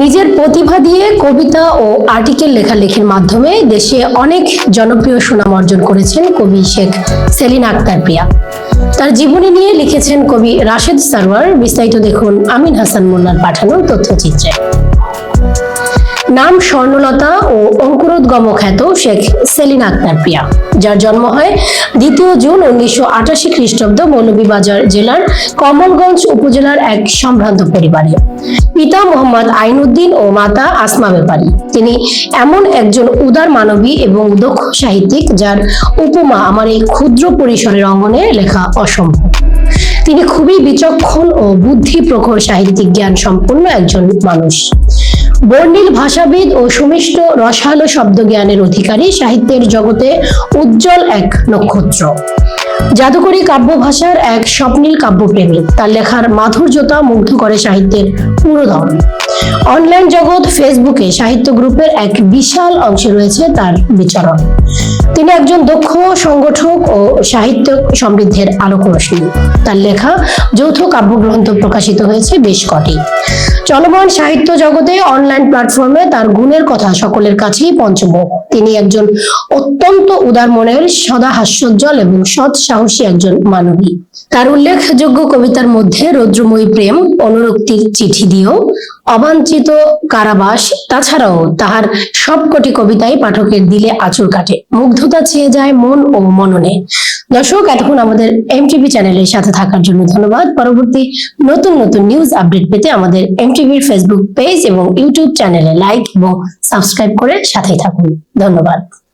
নিজের প্রতিভা দিয়ে কবিতা ও আর্টিকেল লেখালেখির মাধ্যমে দেশে অনেক জনপ্রিয় সুনাম অর্জন করেছেন কবি শেখ সেলিন আক্তার প্রিয়া। তার জীবনী নিয়ে লিখেছেন কবি রাশেদ সারওয়ার। বিস্তারিত দেখুন আমিন হাসান মোল্লার পাঠানো তথ্যচিত্রে। নাম স্বর্ণলতা ও অঙ্কুরোদ্গম খ্যাত শেখ সেলিন আক্তার প্রিয়া, যার জন্ম হয় দ্বিতীয় জুন উনিশশো আটাশি খ্রিস্টাব্দ মৌলভীবাজার জেলার কমলগঞ্জ উপজেলার এক সম্ভ্রান্ত পরিবারে। পিতা মোহাম্মদ আইনউদ্দিন ও মাতা আসমা ব্যাপারী। তিনি এমন একজন উদার মানবী এবং দক্ষ সাহিত্যিক, যার উপমা আমার এই ক্ষুদ্র পরিসরের অঙ্গনে লেখা অসম্ভব। তিনি খুবই বিচক্ষণ ও বুদ্ধি প্রখর সাহিত্যিক জ্ঞান সম্পন্ন একজন মানুষ। বর্ণিল ভাষাবিদ ও সুমিষ্ট রসালো শব্দ জ্ঞানের অধিকারী সাহিত্যের জগতে উজ্জ্বল এক নক্ষত্র। জাদুকরী কাব্য ভাষার এক স্বপ্নীল কাব্যপ্রেমী। তার লেখার মাধুর্যতা মুগ্ধ করে সাহিত্যের পুরোদম। অনলাইন জগৎ ফেসবুকে সাহিত্য গ্রুপের এক বিশাল অংশে রয়েছে তার বিচরণ। তিনি একজন দক্ষ সংগঠক ও সাহিত্য সমৃদ্ধের আলোক রশ্মি তার লেখা যৌথ কাব্যগ্রন্থ প্রকাশিত হয়েছে বেশ কটি। চলমান সাহিত্য জগতে অনলাইন প্ল্যাটফর্মে তার গুণের কথা সকলের কাছেই পঞ্চমুখ তিনি একজন অত্যন্ত উদার মনের, সদা হাস্যজ্জ্বল এবং সৎ সাহসী একজন মানবী। তার উল্লেখযোগ্য কবিতার মধ্যে রৌদ্রময়ী প্রেম, অনুরক্তির চিঠি দিও অবাঞ্ছিত কারাবাস, তাছাড়াও তাহার সবকটি কবিতাই পাঠকের দিলে আঁচড় কাটে। মুগ্ধতা ছেয়ে যায় মন ও মননে। দর্শক, এতক্ষণ আমাদের এমটিভি চ্যানেলের সাথে থাকার জন্য ধন্যবাদ। পরবর্তী নতুন নতুন নিউজ আপডেট পেতে আমাদের এমটিভির ফেসবুক পেজ এবং ইউটিউব চ্যানেলে লাইক এবং সাবস্ক্রাইব করে সাথেই থাকুন। ধন্যবাদ।